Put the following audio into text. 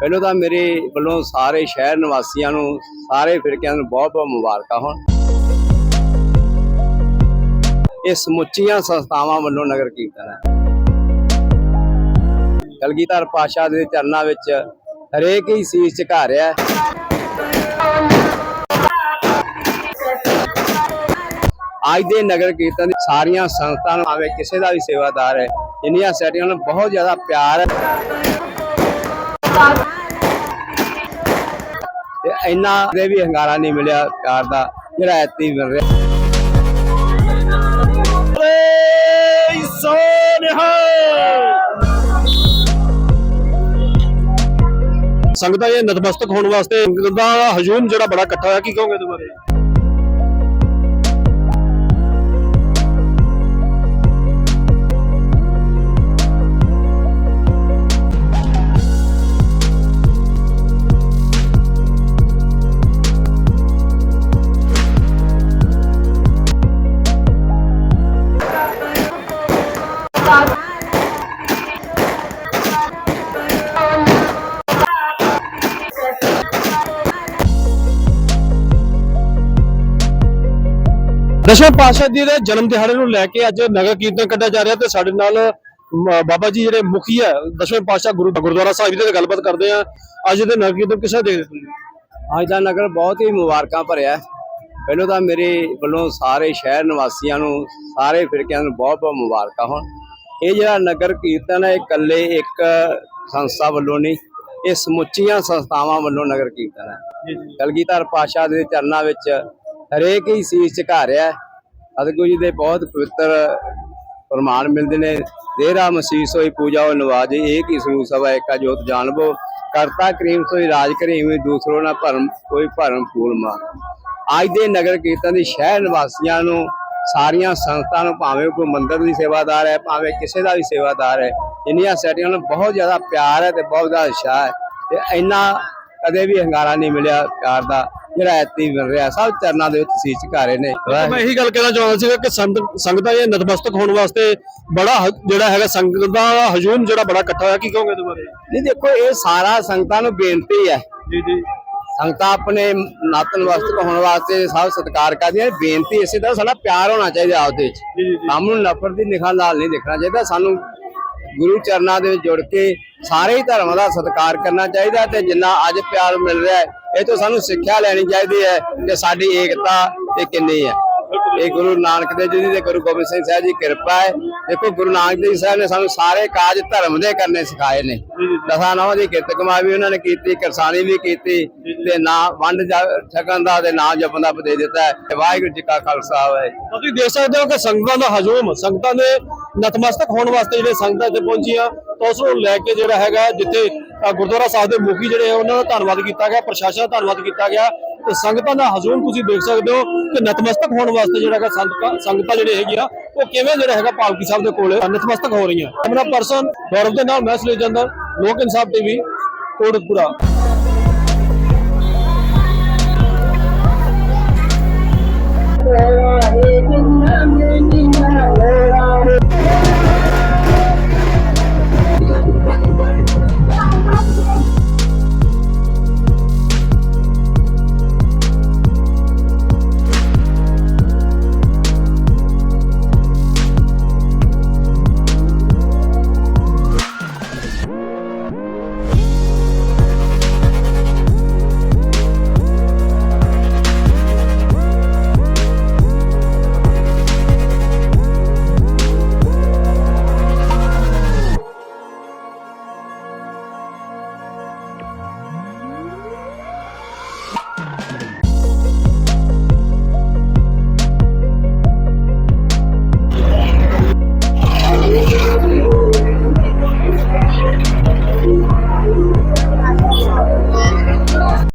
ਪਹਿਲਾਂ ਤਾਂ ਮੇਰੇ ਵੱਲੋਂ ਸਾਰੇ ਸ਼ਹਿਰ ਨਿਵਾਸੀਆਂ ਨੂੰ, ਸਾਰੇ ਫਿਰਕਿਆਂ ਨੂੰ ਬਹੁਤ ਬਹੁਤ ਮੁਬਾਰਕਾਂ ਹੋਣ। ਇਹ ਸਮੁੱਚੀਆਂ ਸੰਸਥਾਵਾਂ ਵੱਲੋਂ ਨਗਰ ਕੀਰਤਨ ਹੈ। ਕਲਗੀਧਰ ਪਾਸ਼ਾ ਦੇ ਚਰਨਾਂ ਵਿੱਚ ਹਰੇਕ ਹੀ ਸੀਸ ਝੁਕਾ ਰਿਹਾ ਅੱਜ ਦੇ ਨਗਰ ਕੀਰਤਨ ਦੀ ਸਾਰੀਆਂ ਸੰਸਥਾਵਾਂ ਨੂੰ ਭਾਵੇਂ ਕਿਸੇ ਦਾ ਵੀ ਸੇਵਾਦਾਰ ਹੈ। ਇੰਨੀਆਂ ਸੈਟੀਆਂ ਨੂੰ ਬਹੁਤ ਜ਼ਿਆਦਾ ਪਿਆਰ ਹੈ। ਤੇ ਇੰਨਾ ਦੇ ਵੀ ਹੰਗਾਰਾ ਨਹੀਂ ਮਿਲਿਆ ਪਿਆਰ ਦਾ ਜਿਹੜਾ ਐਤੀ ਮਿਲ ਰਿਹਾ। ਸੰਗਤਾਂ ਇਹ ਨਤਮਸਤਕ ਹੋਣ ਵਾਸਤੇ ਦਾ ਹਜੂਮ ਜਿਹੜਾ ਬੜਾ ਇਕੱਠਾ ਹੋਇਆ ਕੀ ਕਹੋਗੇ ਇਹਦੇ ਦਸ਼ਵੇਂ ਪਾਤਸ਼ਾਹ ਜੀ ਦੇ ਜਨਮ ਦਿਹਾੜੇ ਨੂੰ ਲੈ ਕੇ ਅੱਜ ਨਗਰ ਕੀਰਤਨ ਕੱਢਿਆ ਜਾ ਰਿਹਾ ਤੇ ਸਾਡੇ ਨਾਲ ਬਾਬਾ ਜੀ ਜਿਹੜੇ ਮੁਖੀ ਹੈ ਦਸ਼ਵੇਂ ਪਾਤਸ਼ਾਹ ਗੁਰੂ ਗੁਰਦੁਆਰਾ ਸਾਹਿਬ ਜੀ ਦੇ ਗੱਲਬਾਤ ਕਰਦੇ ਆ। ਅੱਜ ਦੇ ਨਗਰ ਕੀਰਤਨ ਕਿਸਾ ਤੁਸੀਂ? ਅੱਜ ਦਾ ਨਗਰ ਬਹੁਤ ਹੀ ਮੁਬਾਰਕਾਂ ਭਰਿਆ। ਪਹਿਲਾਂ ਤਾਂ ਮੇਰੇ ਵੱਲੋਂ ਸਾਰੇ ਸ਼ਹਿਰ ਨਿਵਾਸੀਆਂ ਨੂੰ ਸਾਰੇ ਫਿਰਕਿਆਂ ਨੂੰ ਬਹੁਤ ਬਹੁਤ ਮੁਬਾਰਕਾਂ ਹੋਣ। ਇਹ ਜਿਹੜਾ ਨਗਰ ਕੀਰਤਨ ਹੈ ਇਕੱਲੇ ਇੱਕ ਸੰਸਥਾ ਵੱਲੋਂ ਨਹੀਂ ਇਹ ਸਮੁੱਚੀਆਂ ਸੰਸਥਾਵਾਂ ਵੱਲੋਂ ਨਗਰ ਕੀਰਤਨ ਹੈ। ਕਲਗੀਧਰ ਪਾਸ਼ਾ ਦੇ ਚਰਨਾਂ ਵਿੱਚ ਹਰੇਕ ਹੀ ਸੀਸ ਝੁਕਾ ਰਿਹਾ ਹੈ। ਸਤਿਗੁਰੂ ਜੀ ਦੇ ਬਹੁਤ ਪਵਿੱਤਰ ਪ੍ਰਮਾਣ ਮਿਲਦੇ ਨੇ। ਦੇਰਾ ਮਸੀਸ ਹੋਈ, ਪੂਜਾ ਉਹ ਨਵਾਜ ਏਕ ਹੀ ਸਰੂਪ ਸਭਾ, ਏਕਾ ਜੋਤ ਜਾਣਬੋ। ਕਰਤਾ ਕਰੀਮ ਸੋਈ, ਰਾਜ ਕਰੀਮ ਦੂਸਰੋ ਨਾ ਭਰਮ, ਕੋਈ ਭਰਮ ਫੂਲ ਮਾ ਅੱਜ ਦੇ ਨਗਰ ਕੀਰਤਨ ਦੀ ਸ਼ਹਿਰ ਨਿਵਾਸੀਆਂ ਨੂੰ, ਸਾਰੀਆਂ ਸੰਸਥਾਵਾਂ ਨੂੰ ਭਾਵੇਂ ਕੋਈ ਮੰਦਰ ਦੀ ਸੇਵਾਦਾਰ ਹੈ, ਭਾਵੇਂ ਕਿਸੇ ਦਾ ਵੀ ਸੇਵਾਦਾਰ ਹੈ ਇੰਨੀਆਂ ਸੈਟੀਆਂ ਨੂੰ ਬਹੁਤ ਜ਼ਿਆਦਾ ਪਿਆਰ ਹੈ ਤੇ ਬਹੁਤ ਜ਼ਿਆਦਾ ਉਤਸ਼ਾਹ ਹੈ। ਤੇ ਇੰਨਾ ਕਦੇ ਵੀ ਹੰਗਾਰਾ ਨਹੀਂ ਮਿਲਿਆ ਪਿਆਰ ਦਾ। ਜਿਹੜਾ ਐਤੀ ਮਿਲ ਰਿਹਾ ਸਭ ਚਰਨਾਂ ਦੇ ਵਿੱਚ ਸੀਸ ਝੁਕਾਰੇ ਨੇ। ਮੈਂ ਇਹੀ ਗੱਲ ਕਹਿਣਾ ਚਾਹੁੰਦਾ ਸੀਗਾ ਕਿ ਸੰਗਤ ਸੰਗਤਾਂ ਇਹ ਨਤਮਸਤਕ ਹੋਣ ਵਾਸਤੇ ਬੜਾ ਜਿਹੜਾ ਹੈਗਾ ਸੰਗਤ ਦਾ ਹਜੂਮ ਜਿਹੜਾ ਬੜਾ ਇਕੱਠਾ ਹੋਇਆ ਕੀ ਕਹੋਗੇ ਬਾਰੇ? ਨਹੀਂ ਦੇਖੋ ਇਹ ਸਾਰਾ ਸੰਗਤਾਂ ਨੂੰ ਬੇਨਤੀ ਹੈ। ਜੀ ਜੀ। ਸੰਗਤਾਂ ਆਪਣੇ ਨਤਨ ਵਸਤਕ ਹੋਣ ਵਾਸਤੇ ਸਭ ਸਤਿਕਾਰ ਕਰਦੀਆਂ। ਬੇਨਤੀ ਇਸੇ ਤਰ੍ਹਾਂ ਸਾਡਾ ਪਿਆਰ ਹੋਣਾ ਚਾਹੀਦਾ ਆਪਦੇ ਵਿੱਚ। ਕੰਮ ਨੂੰ ਨਫ਼ਰਤ ਦੀ ਨਿਖਾਂ ਨਾਲ ਨਹੀਂ ਦੇਖਣਾ ਚਾਹੀਦਾ। ਸਾਨੂੰ ਗੁਰੂ ਚਰਨਾਂ ਦੇ ਵਿੱਚ ਜੁੜ ਕੇ ਸਾਰੇ ਹੀ ਧਰਮਾਂ ਦਾ ਸਤਿਕਾਰ ਕਰਨਾ ਚਾਹੀਦਾ ਤੇ ਜਿੰਨਾ ਅੱਜ ਪਿਆਰ ਮਿਲ ਰਿਹਾ ਹੈ ਇਹ ਤੋਂ ਸਾਨੂੰ ਸਿੱਖਿਆ ਲੈਣੀ ਚਾਹੀਦੀ ਹੈ ਕਿ ਸਾਡੀ ਏਕਤਾ ਇਹ ਕਿੰਨੀ ਹੈ। ਇਹ ਗੁਰੂ ਨਾਨਕ ਦੇਵ ਜੀ ਦੀ ਗੁਰੂ ਗੋਬਿੰਦ ਸਿੰਘ ਸਾਹਿਬ ਜੀ ਕਿਰਪਾ ਹੈ। ਦੇਖੋ ਗੁਰੂ ਨਾਨਕ ਦੇਵ ਸਾਹਿਬ ਨੇ ਸਾਨੂੰ ਸਾਰੇ ਕਾਜ ਧਰਮ ਦੇ ਕਰਨੇ ਸਿਖਾਏ ਨੇ। ਦਸਾਂ ਨੌਂ ਦੀ ਕਿਰਤ ਕਮਾਈ ਵੀ ਉਹਨਾਂ ਨੇ ਕੀਤੀ ਕਿਰਸਾਨੀ ਵੀ ਕੀਤੀ ਤੇ ਨਾ ਵੰਡ ਛਕਣ ਦਾ ਤੇ ਨਾਮ ਜਪਣ ਦਾ ਦੇ ਦਿੱਤਾ ਹੈ। ਵਾਹਿਗੁਰੂ ਜੀ ਕਾ ਖਾਲਸਾ ਵਾਹਿਗੁਰੂ ਤੁਸੀਂ ਦੇਖ ਸਕਦੇ ਹੋ ਕਿ ਸੰਗਤਾਂ ਦਾ ਹਜੂਮ ਸੰਗਤਾਂ ਦੇ ਨਤਮਸਤਕ ਹੋਣ ਵਾਸਤੇ ਜਿਹੜੇ ਸੰਗਤਾਂ ਇੱਥੇ ਪਹੁੰਚੀਆਂ ਤਾਂ ਉਸ ਨੂੰ ਲੈ ਕੇ ਜਿਹੜਾ ਹੈਗਾ ਜਿੱਥੇ ਗੁਰਦੁਆਰਾ ਸਾਹਿਬ ਦੇ ਮੁਖੀ ਜਿਹੜੇ ਉਹਨਾਂ ਦਾ ਧੰਨਵਾਦ ਕੀਤਾ ਗਿਆ ਪ੍ਰਸ਼ਾਸਨ ਦਾ ਧੰਨਵਾਦ ਕੀਤਾ ਗਿਆ। ਤੇ ਸੰਗਤਾਂ ਦਾ ਹਜੂਮ ਤੁਸੀਂ ਦੇਖ ਸਕਦੇ ਹੋ ਕਿ ਨਤਮਸਤਕ ਹੋਣ ਵਾਸਤੇ ਜਿਹੜਾ ਹੈਗਾ ਸੰਗਤਾਂ ਸੰਗਤਾਂ ਹੈਗੀ ਆ, ਉਹ ਕਿਵੇਂ ਜਿਹੜਾ ਹੈਗਾ ਪਾਲਕੀ ਸਾਹਿਬ ਦੇ ਕੋਲ ਨਤਮਸਤਕ ਹੋ ਰਹੀਆਂ। ਕੈਮਰਾ ਪਰਸਨ ਗੌਰਵ ਦੇ ਨਾਲ ਮੈਂ ਸੁਨੀਲ ਲੋਕ ਇਨਸਾਫ ਟੀਵੀ, ਕੋਟਕਪੂਰਾ।